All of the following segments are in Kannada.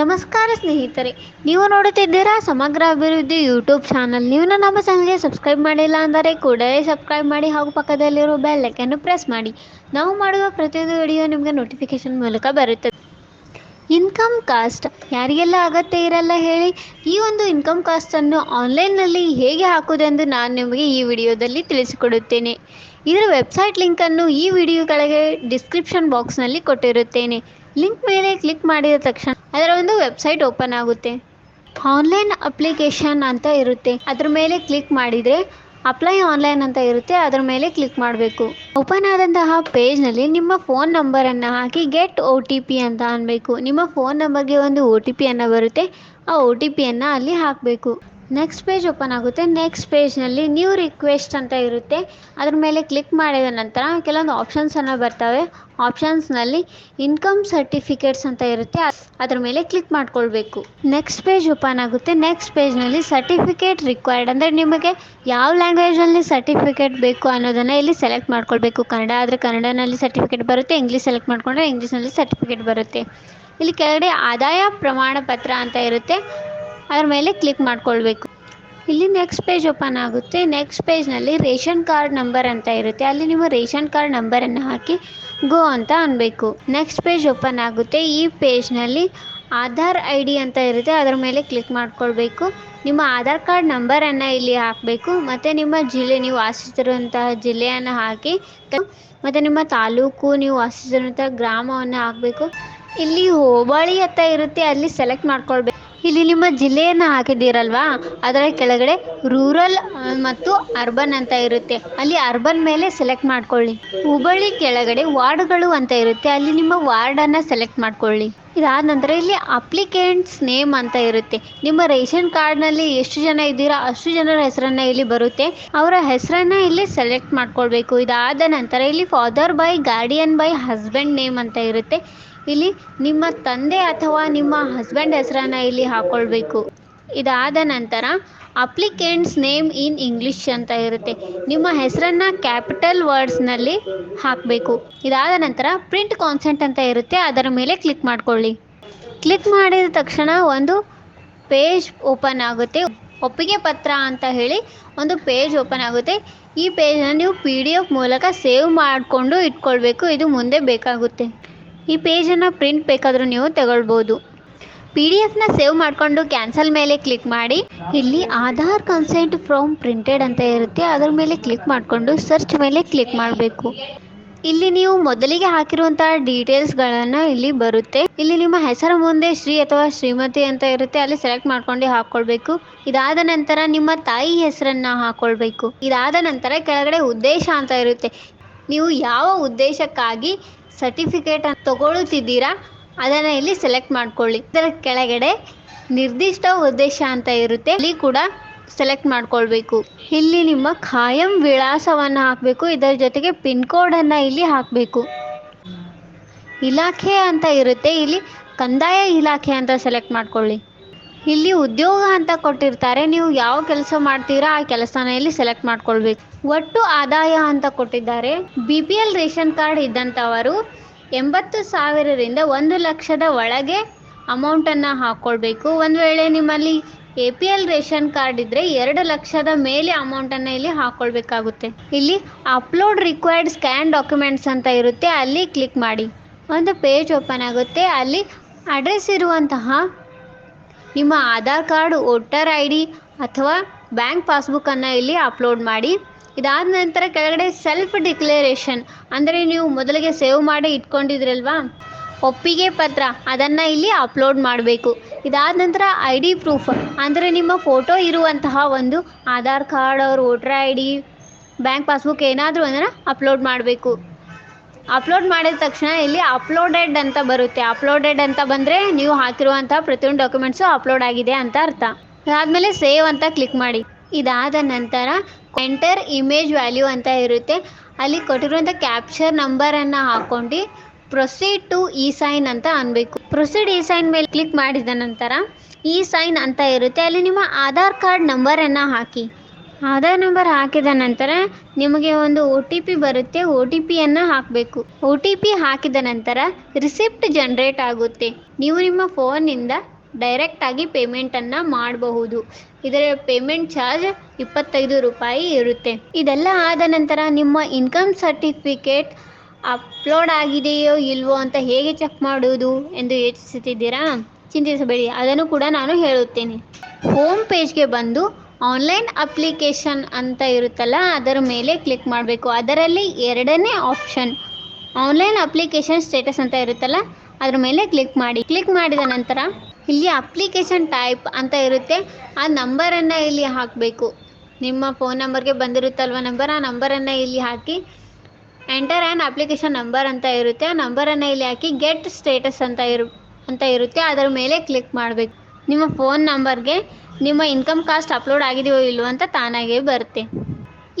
ನಮಸ್ಕಾರ ಸ್ನೇಹಿತರೆ, ನೀವು ನೋಡುತ್ತಿದ್ದೀರಾ ಸಮಗ್ರ ಅಭಿವೃದ್ಧಿ ಯೂಟ್ಯೂಬ್ ಚಾನಲ್. ನೀವು ನಮ್ಮ ಚಾನಲ್ಗೆ ಸಬ್ಸ್ಕ್ರೈಬ್ ಮಾಡಿಲ್ಲ ಅಂದರೆ ಕೂಡಲೇ ಸಬ್ಸ್ಕ್ರೈಬ್ ಮಾಡಿ ಹಾಗೂ ಪಕ್ಕದಲ್ಲಿರುವ ಬೆಲ್ ಐಕನ್ನು ಪ್ರೆಸ್ ಮಾಡಿ. ನಾವು ಮಾಡುವ ಪ್ರತಿಯೊಂದು ವಿಡಿಯೋ ನಿಮಗೆ ನೋಟಿಫಿಕೇಶನ್ ಮೂಲಕ ಬರುತ್ತದೆ ಇನ್ಕಮ್ ಕಾಸ್ಟ್, ಯಾರಿಗೆಲ್ಲ ಅಗತ್ಯ ಇರಲ್ಲ ಹೇಳಿ, ಈ ಒಂದು ಇನ್ಕಮ್ ಕಾಸ್ಟನ್ನು ಆನ್ಲೈನ್ನಲ್ಲಿ ಹೇಗೆ ಹಾಕುವುದೆಂದು ನಾನು ನಿಮಗೆ ಈ ವಿಡಿಯೋದಲ್ಲಿ ತಿಳಿಸಿಕೊಡುತ್ತೇನೆ. ಇದರ ವೆಬ್ಸೈಟ್ ಲಿಂಕನ್ನು ಈ ವಿಡಿಯೋ ಕೆಳಗೆ ಡಿಸ್ಕ್ರಿಪ್ಷನ್ ಬಾಕ್ಸ್ನಲ್ಲಿ ಕೊಟ್ಟಿರುತ್ತೇನೆ. ಲಿಂಕ್ ಮೇಲೆ ಕ್ಲಿಕ್ ಮಾಡಿದ ತಕ್ಷಣ ಅದರ ಒಂದು ವೆಬ್ಸೈಟ್ ಓಪನ್ ಆಗುತ್ತೆ. ಆನ್ಲೈನ್ ಅಪ್ಲಿಕೇಶನ್ ಅಂತ ಇರುತ್ತೆ. ಅದ್ರ ಮೇಲೆ ಕ್ಲಿಕ್ ಮಾಡಿದರೆ ಅಪ್ಲೈ ಆನ್ಲೈನ್ ಅಂತ ಇರುತ್ತೆ. ಅದರ ಮೇಲೆ ಕ್ಲಿಕ್ ಮಾಡಬೇಕು. ಓಪನ್ ಆದಂತಹ ಪೇಜ್ನಲ್ಲಿ ನಿಮ್ಮ ಫೋನ್ ನಂಬರನ್ನು ಹಾಕಿ ಗೆಟ್ ಒ ಟಿ ಪಿ ಅಂತ ಅನ್ನಬೇಕು ನಿಮ್ಮ ಫೋನ್ ನಂಬರ್ಗೆ ಒಂದು ಒ ಟಿ ಪಿಯನ್ನು ಬರುತ್ತೆ. ಆ ಒ ಟಿ ಪಿಯನ್ನು ಅಲ್ಲಿ ಹಾಕಬೇಕು. ನೆಕ್ಸ್ಟ್ ಪೇಜ್ ಓಪನ್ ಆಗುತ್ತೆ. ನೆಕ್ಸ್ಟ್ ಪೇಜ್ನಲ್ಲಿ ನ್ಯೂ ರಿಕ್ವೆಸ್ಟ್ ಅಂತ ಇರುತ್ತೆ. ಅದ್ರ ಮೇಲೆ ಕ್ಲಿಕ್ ಮಾಡಿದ ನಂತರ ಕೆಲವೊಂದು ಆಪ್ಷನ್ಸನ್ನು ಬರ್ತವೆ. ಆಪ್ಷನ್ಸ್ನಲ್ಲಿ ಇನ್ಕಮ್ ಸರ್ಟಿಫಿಕೇಟ್ಸ್ ಅಂತ ಇರುತ್ತೆ. ಅದ್ರ ಮೇಲೆ ಕ್ಲಿಕ್ ಮಾಡ್ಕೊಳ್ಬೇಕು. ನೆಕ್ಸ್ಟ್ ಪೇಜ್ ಓಪನ್ ಆಗುತ್ತೆ. ನೆಕ್ಸ್ಟ್ ಪೇಜ್ನಲ್ಲಿ ಸರ್ಟಿಫಿಕೇಟ್ ರಿಕ್ವೈರ್ಡ್ ಅಂದರೆ ನಿಮಗೆ ಯಾವ ಲ್ಯಾಂಗ್ವೇಜಲ್ಲಿ ಸರ್ಟಿಫಿಕೇಟ್ ಬೇಕು ಅನ್ನೋದನ್ನು ಇಲ್ಲಿ ಸೆಲೆಕ್ಟ್ ಮಾಡ್ಕೊಳ್ಬೇಕು. ಕನ್ನಡ ಆದರೆ ಕನ್ನಡನಲ್ಲಿ ಸರ್ಟಿಫಿಕೇಟ್ ಬರುತ್ತೆ ಇಂಗ್ಲೀಷ್ ಸೆಲೆಕ್ಟ್ ಮಾಡಿಕೊಂಡ್ರೆ ಇಂಗ್ಲೀಷ್ನಲ್ಲಿ ಸರ್ಟಿಫಿಕೇಟ್ ಬರುತ್ತೆ. ಇಲ್ಲಿ ಕೆಳಗಡೆ ಆದಾಯ ಪ್ರಮಾಣ ಪತ್ರ ಅಂತ ಇರುತ್ತೆ. ಅದ್ರ ಮೇಲೆ ಕ್ಲಿಕ್ ಮಾಡ್ಕೊಳ್ಬೇಕು. ಇಲ್ಲಿ ನೆಕ್ಸ್ಟ್ ಪೇಜ್ ಓಪನ್ ಆಗುತ್ತೆ. ನೆಕ್ಸ್ಟ್ ಪೇಜ್ನಲ್ಲಿ ರೇಷನ್ ಕಾರ್ಡ್ ನಂಬರ್ ಅಂತ ಇರುತ್ತೆ. ಅಲ್ಲಿ ನಿಮ್ಮ ರೇಷನ್ ಕಾರ್ಡ್ ನಂಬರನ್ನು ಹಾಕಿ ಗೋ ಅಂತ ಅನ್ಬೇಕು. ನೆಕ್ಸ್ಟ್ ಪೇಜ್ ಓಪನ್ ಆಗುತ್ತೆ. ಈ ಪೇಜ್ನಲ್ಲಿ ಆಧಾರ್ ಐ ಡಿ ಅಂತ ಇರುತ್ತೆ. ಅದರ ಮೇಲೆ ಕ್ಲಿಕ್ ಮಾಡ್ಕೊಳ್ಬೇಕು. ನಿಮ್ಮ ಆಧಾರ್ ಕಾರ್ಡ್ ನಂಬರನ್ನು ಇಲ್ಲಿ ಹಾಕಬೇಕು. ಮತ್ತು ನಿಮ್ಮ ಜಿಲ್ಲೆ, ನೀವು ವಾಸಿಸಿರುವಂತಹ ಜಿಲ್ಲೆಯನ್ನು ಹಾಕಿ, ಮತ್ತು ನಿಮ್ಮ ತಾಲೂಕು, ನೀವು ವಾಸಿಸಿರುವಂತಹ ಗ್ರಾಮವನ್ನು ಹಾಕಬೇಕು. ಇಲ್ಲಿ ಹೋಬಳಿ ಅಂತ ಇರುತ್ತೆ. ಅಲ್ಲಿ ಸೆಲೆಕ್ಟ್ ಮಾಡ್ಕೊಳ್ಬೇಕು. ಇಲ್ಲಿ ನಿಮ್ಮ ಜಿಲ್ಲೆಯನ್ನು ಹಾಕಿದ್ದೀರಲ್ವಾ? ಅದರ ಕೆಳಗಡೆ ರೂರಲ್ ಮತ್ತು ಅರ್ಬನ್ ಅಂತ ಇರುತ್ತೆ. ಅಲ್ಲಿ ಅರ್ಬನ್ ಮೇಲೆ ಸೆಲೆಕ್ಟ್ ಮಾಡ್ಕೊಳ್ಳಿ. ಹುಬ್ಬಳ್ಳಿ ಕೆಳಗಡೆ ವಾರ್ಡ್ಗಳು ಅಂತ ಇರುತ್ತೆ. ಅಲ್ಲಿ ನಿಮ್ಮ ವಾರ್ಡನ್ನು ಸೆಲೆಕ್ಟ್ ಮಾಡ್ಕೊಳ್ಳಿ. ಇದಾದ ನಂತರ ಇಲ್ಲಿ ಅಪ್ಲಿಕೆಂಟ್ಸ್ ನೇಮ್ ಅಂತ ಇರುತ್ತೆ. ನಿಮ್ಮ ರೇಷನ್ ಕಾರ್ಡ್ನಲ್ಲಿ ಎಷ್ಟು ಜನ ಇದ್ದೀರಾ, ಅಷ್ಟು ಜನರ ಹೆಸರನ್ನು ಇಲ್ಲಿ ಬರುತ್ತೆ. ಅವರ ಹೆಸರನ್ನು ಇಲ್ಲಿ ಸೆಲೆಕ್ಟ್ ಮಾಡ್ಕೊಳ್ಬೇಕು. ಇದಾದ ನಂತರ ಇಲ್ಲಿ father by guardian by husband name ಅಂತ ಇರುತ್ತೆ. ಇಲ್ಲಿ ನಿಮ್ಮ ತಂದೆ ಅಥವಾ ನಿಮ್ಮ ಹಸ್ಬೆಂಡ್ ಹೆಸರನ್ನು ಇಲ್ಲಿ ಹಾಕ್ಕೊಳ್ಬೇಕು ಇದಾದ ನಂತರ ಅಪ್ಲಿಕೆಂಟ್ಸ್ ನೇಮ್ ಇನ್ ಇಂಗ್ಲಿಷ್ ಅಂತ ಇರುತ್ತೆ. ನಿಮ್ಮ ಹೆಸರನ್ನು ಕ್ಯಾಪಿಟಲ್ ವರ್ಡ್ಸ್ನಲ್ಲಿ ಹಾಕಬೇಕು. ಇದಾದ ನಂತರ ಪ್ರಿಂಟ್ ಕಾನ್ಸೆಂಟ್ ಅಂತ ಇರುತ್ತೆ. ಅದರ ಮೇಲೆ ಕ್ಲಿಕ್ ಮಾಡ್ಕೊಳ್ಳಿ. ಕ್ಲಿಕ್ ಮಾಡಿದ ತಕ್ಷಣ ಒಂದು ಪೇಜ್ ಓಪನ್ ಆಗುತ್ತೆ. ಒಪ್ಪಿಗೆ ಪತ್ರ ಅಂತ ಹೇಳಿ ಒಂದು ಪೇಜ್ ಓಪನ್ ಆಗುತ್ತೆ. ಈ ಪೇಜನ್ನು ನೀವು ಪಿ ಡಿ ಎಫ್ ಮೂಲಕ ಸೇವ್ ಮಾಡಿಕೊಂಡು ಇಟ್ಕೊಳ್ಬೇಕು. ಇದು ಮುಂದೆ ಬೇಕಾಗುತ್ತೆ. ಈ ಪೇಜನ್ನು ಪ್ರಿಂಟ್ ಬೇಕಾದರೂ ನೀವು ತಗೊಳ್ಬೋದು. ಪಿ ಡಿ ಎಫ್ನ ಸೇವ್ ಮಾಡಿಕೊಂಡು ಕ್ಯಾನ್ಸಲ್ ಮೇಲೆ ಕ್ಲಿಕ್ ಮಾಡಿ. ಇಲ್ಲಿ ಆಧಾರ್ ಕನ್ಸೆಂಟ್ ಫ್ರಮ್ ಪ್ರಿಂಟೆಡ್ ಅಂತ ಇರುತ್ತೆ. ಅದರ ಮೇಲೆ ಕ್ಲಿಕ್ ಮಾಡಿಕೊಂಡು ಸರ್ಚ್ ಮೇಲೆ ಕ್ಲಿಕ್ ಮಾಡಬೇಕು. ಇಲ್ಲಿ ನೀವು ಮೊದಲಿಗೆ ಹಾಕಿರುವಂತಹ ಡೀಟೇಲ್ಸ್ಗಳನ್ನು ಇಲ್ಲಿ ಬರುತ್ತೆ. ಇಲ್ಲಿ ನಿಮ್ಮ ಹೆಸರು ಮುಂದೆ ಶ್ರೀ ಅಥವಾ ಶ್ರೀಮತಿ ಅಂತ ಇರುತ್ತೆ. ಅಲ್ಲಿ ಸೆಲೆಕ್ಟ್ ಮಾಡ್ಕೊಂಡು ಹಾಕ್ಕೊಳ್ಬೇಕು. ಇದಾದ ನಂತರ ನಿಮ್ಮ ತಾಯಿ ಹೆಸರನ್ನ ಹಾಕ್ಕೊಳ್ಬೇಕು. ಇದಾದ ನಂತರ ಕೆಳಗಡೆ ಉದ್ದೇಶ ಅಂತ ಇರುತ್ತೆ. ನೀವು ಯಾವ ಉದ್ದೇಶಕ್ಕಾಗಿ ಸರ್ಟಿಫಿಕೇಟ್ ತಗೊಳ್ಳುತ್ತಿದ್ದೀರಾ? ಅದನ್ನು ಇಲ್ಲಿ ಸೆಲೆಕ್ಟ್ ಮಾಡ್ಕೊಳ್ಳಿ. ಇದರ ಕೆಳಗಡೆ ನಿರ್ದಿಷ್ಟ ಉದ್ದೇಶ ಅಂತ ಇರುತ್ತೆ. ಅಲ್ಲಿ ಕೂಡ ಸೆಲೆಕ್ಟ್ ಮಾಡ್ಕೊಳ್ಬೇಕು. ಇಲ್ಲಿ ನಿಮ್ಮ ಖಾಯಂ ವಿಳಾಸವನ್ನು ಹಾಕಬೇಕು. ಇದರ ಜೊತೆಗೆ ಪಿನ್ ಕೋಡನ್ನು ಇಲ್ಲಿ ಹಾಕಬೇಕು. ಇಲಾಖೆ ಅಂತ ಇರುತ್ತೆ. ಇಲ್ಲಿ ಕಂದಾಯ ಇಲಾಖೆ ಅಂತ ಸೆಲೆಕ್ಟ್ ಮಾಡ್ಕೊಳ್ಳಿ. ಇಲ್ಲಿ ಉದ್ಯೋಗ ಅಂತ ಕೊಟ್ಟಿರ್ತಾರೆ, ನೀವು ಯಾವ ಕೆಲಸ ಮಾಡ್ತೀರಾ ಆ ಕೆಲಸನ ಇಲ್ಲಿ ಸೆಲೆಕ್ಟ್ ಮಾಡ್ಕೊಳ್ಬೇಕು. ಒಟ್ಟು ಆದಾಯ ಅಂತ ಕೊಟ್ಟಿದ್ದಾರೆ. B P L ration card ಇದ್ದಂಥವರು ಎಂಬತ್ತು ಸಾವಿರದಿಂದ ಒಂದು ಲಕ್ಷದ ಒಳಗೆ ಅಮೌಂಟನ್ನು ಹಾಕ್ಕೊಳ್ಬೇಕು ಒಂದು ವೇಳೆ ನಿಮ್ಮಲ್ಲಿ A P L ration card ಇದ್ದರೆ ಎರಡು ಲಕ್ಷದ ಮೇಲೆ ಅಮೌಂಟನ್ನು ಇಲ್ಲಿ ಹಾಕ್ಕೊಳ್ಬೇಕಾಗುತ್ತೆ ಇಲ್ಲಿ ಅಪ್ಲೋಡ್ ರಿಕ್ವೈರ್ಡ್ ಸ್ಕ್ಯಾನ್ ಡಾಕ್ಯುಮೆಂಟ್ಸ್ ಅಂತ ಇರುತ್ತೆ, ಅಲ್ಲಿ ಕ್ಲಿಕ್ ಮಾಡಿ. ಒಂದು ಪೇಜ್ ಓಪನ್ ಆಗುತ್ತೆ, ಅಲ್ಲಿ ಅಡ್ರೆಸ್ ಇರುವಂತಹ ನಿಮ್ಮ Aadhaar card, voter I D ಅಥವಾ ಬ್ಯಾಂಕ್ ಪಾಸ್ಬುಕ್ಕನ್ನು ಇಲ್ಲಿ ಅಪ್ಲೋಡ್ ಮಾಡಿ. ಇದಾದ ನಂತರ ಕೆಳಗಡೆ ಸೆಲ್ಫ್ ಡಿಕ್ಲರೇಷನ್ ಅಂದರೆ ನೀವು ಮೊದಲಿಗೆ ಸೇವ್ ಮಾಡಿ ಇಟ್ಕೊಂಡಿದ್ರಲ್ವಾ? ಒಪ್ಪಿಗೆ ಪತ್ರ ಅದನ್ನು ಇಲ್ಲಿ ಅಪ್ಲೋಡ್ ಮಾಡಬೇಕು. ಇದಾದ ನಂತರ ಐ ಡಿ ಪ್ರೂಫ್ ಅಂದರೆ ನಿಮ್ಮ ಫೋಟೋ ಇರುವಂತಹ ಒಂದು ಆಧಾರ್ ಕಾರ್ಡ್ ಅವ್ರ voter I D bank passbook ಏನಾದರೂ ಅದನ್ನು ಅಪ್ಲೋಡ್ ಮಾಡಬೇಕು. ಅಪ್ಲೋಡ್ ಮಾಡಿದ ತಕ್ಷಣ ಇಲ್ಲಿ ಅಪ್ಲೋಡೆಡ್ ಅಂತ ಬರುತ್ತೆ. ಅಪ್ಲೋಡೆಡ್ ಅಂತ ಬಂದರೆ ನೀವು ಹಾಕಿರುವಂತಹ ಪ್ರತಿಯೊಂದು ಡಾಕ್ಯುಮೆಂಟ್ಸು ಅಪ್ಲೋಡ್ ಆಗಿದೆ ಅಂತ ಅರ್ಥ. ಆದಮೇಲೆ ಸೇವ್ ಅಂತ ಕ್ಲಿಕ್ ಮಾಡಿ. ಇದಾದ ನಂತರ ಎಂಟರ್ ಇಮೇಜ್ ವ್ಯಾಲ್ಯೂ ಅಂತ ಇರುತ್ತೆ. ಅಲ್ಲಿ ಕೊಟ್ಟಿರುವಂಥ ಕ್ಯಾಪ್ಚರ್ ನಂಬರನ್ನು ಹಾಕ್ಕೊಂಡು ಪ್ರೊಸೀಡ್ ಟು ಇ ಸೈನ್ ಅಂತ ಅನ್ಬೇಕು. ಪ್ರೊಸೀಡ್ ಇ ಸೈನ್ ಮೇಲೆ ಕ್ಲಿಕ್ ಮಾಡಿದ ನಂತರ ಇ ಸೈನ್ ಅಂತ ಇರುತ್ತೆ. ಅಲ್ಲಿ ನಿಮ್ಮ ಆಧಾರ್ ಕಾರ್ಡ್ ನಂಬರನ್ನು ಹಾಕಿ. ಆಧಾರ್ ನಂಬರ್ ಹಾಕಿದ ನಂತರ ನಿಮಗೆ ಒಂದು ಒ ಟಿ ಪಿ ಬರುತ್ತೆ. ಒ ಟಿ ಪಿಯನ್ನು ಹಾಕಬೇಕು. ಒ ಟಿ ಪಿ ಹಾಕಿದ ನಂತರ ರಿಸಿಪ್ಟ್ ಜನರೇಟ್ ಆಗುತ್ತೆ. ನೀವು ನಿಮ್ಮ ಫೋನಿಂದ ಡೈರೆಕ್ಟಾಗಿ ಪೇಮೆಂಟನ್ನು ಮಾಡಬಹುದು. ಇದರ ಪೇಮೆಂಟ್ ಚಾರ್ಜ್ ಇಪ್ಪತ್ತೈದು ರೂಪಾಯಿ ಇರುತ್ತೆ. ಇದೆಲ್ಲ ಆದ ನಂತರ ನಿಮ್ಮ ಇನ್ಕಮ್ ಸರ್ಟಿಫಿಕೇಟ್ ಅಪ್ಲೋಡ್ ಆಗಿದೆಯೋ ಇಲ್ವೋ ಅಂತ ಹೇಗೆ ಚೆಕ್ ಮಾಡುವುದು ಎಂದು ಯೋಚಿಸುತ್ತಿದ್ದೀರಾ? ಚಿಂತಿಸಬೇಡಿ. ಅದನ್ನು ಕೂಡ ನಾನು ಹೇಳುತ್ತೇನೆ. ಹೋಮ್ ಪೇಜ್ಗೆ ಬಂದು ಆನ್ಲೈನ್ ಅಪ್ಲಿಕೇಶನ್ ಅಂತ ಇರುತ್ತಲ್ಲ, ಅದರ ಮೇಲೆ ಕ್ಲಿಕ್ ಮಾಡಬೇಕು. ಅದರಲ್ಲಿ ಎರಡನೇ ಆಪ್ಷನ್, ಆನ್ಲೈನ್ ಅಪ್ಲಿಕೇಶನ್ ಸ್ಟೇಟಸ್ ಅಂತ ಇರುತ್ತಲ್ಲ, ಅದರ ಮೇಲೆ ಕ್ಲಿಕ್ ಮಾಡಿ. ಕ್ಲಿಕ್ ಮಾಡಿದ ನಂತರ ಇಲ್ಲಿ ಅಪ್ಲಿಕೇಶನ್ ಟೈಪ್ ಅಂತ ಇರುತ್ತೆ. ಆ ನಂಬರನ್ನು ಇಲ್ಲಿ ಹಾಕಬೇಕು. ನಿಮ್ಮ ಫೋನ್ ನಂಬರ್ಗೆ ಬಂದಿರುತ್ತಲ್ವ ನಂಬರ್, ಆ ನಂಬರನ್ನು ಇಲ್ಲಿ ಹಾಕಿ. ಎಂಟರ್ ಆ್ಯಂಡ್ ಅಪ್ಲಿಕೇಶನ್ ನಂಬರ್ ಅಂತ ಇರುತ್ತೆ. ಆ ನಂಬರನ್ನು ಇಲ್ಲಿ ಹಾಕಿ ಗೆಟ್ ಸ್ಟೇಟಸ್ ಅಂತ ಇರು, ಅಂತ ಇರುತ್ತೆ. ಅದರ ಮೇಲೆ ಕ್ಲಿಕ್ ಮಾಡಬೇಕು. ನಿಮ್ಮ ಫೋನ್ ನಂಬರ್ಗೆ ನಿಮ್ಮ ಇನ್ಕಮ್ ಕಾಸ್ಟ್ ಅಪ್ಲೋಡ್ ಆಗಿದೆಯೋ ಇಲ್ವೋ ಅಂತ ತಾನಾಗೇ ಬರುತ್ತೆ.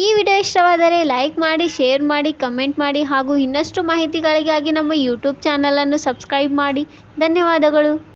ಈ ವಿಡಿಯೋ ಇಷ್ಟವಾದರೆ ಲೈಕ್ ಮಾಡಿ ಶೇರ್ ಮಾಡಿ ಕಮೆಂಟ್ ಮಾಡಿ ಹಾಗೂ ಇನ್ನಷ್ಟು ಮಾಹಿತಿಗಳಿಗಾಗಿ ನಮ್ಮ ಯೂಟ್ಯೂಬ್ ಚಾನಲನ್ನು ಸಬ್ಸ್ಕ್ರೈಬ್ ಮಾಡಿ. ಧನ್ಯವಾದಗಳು.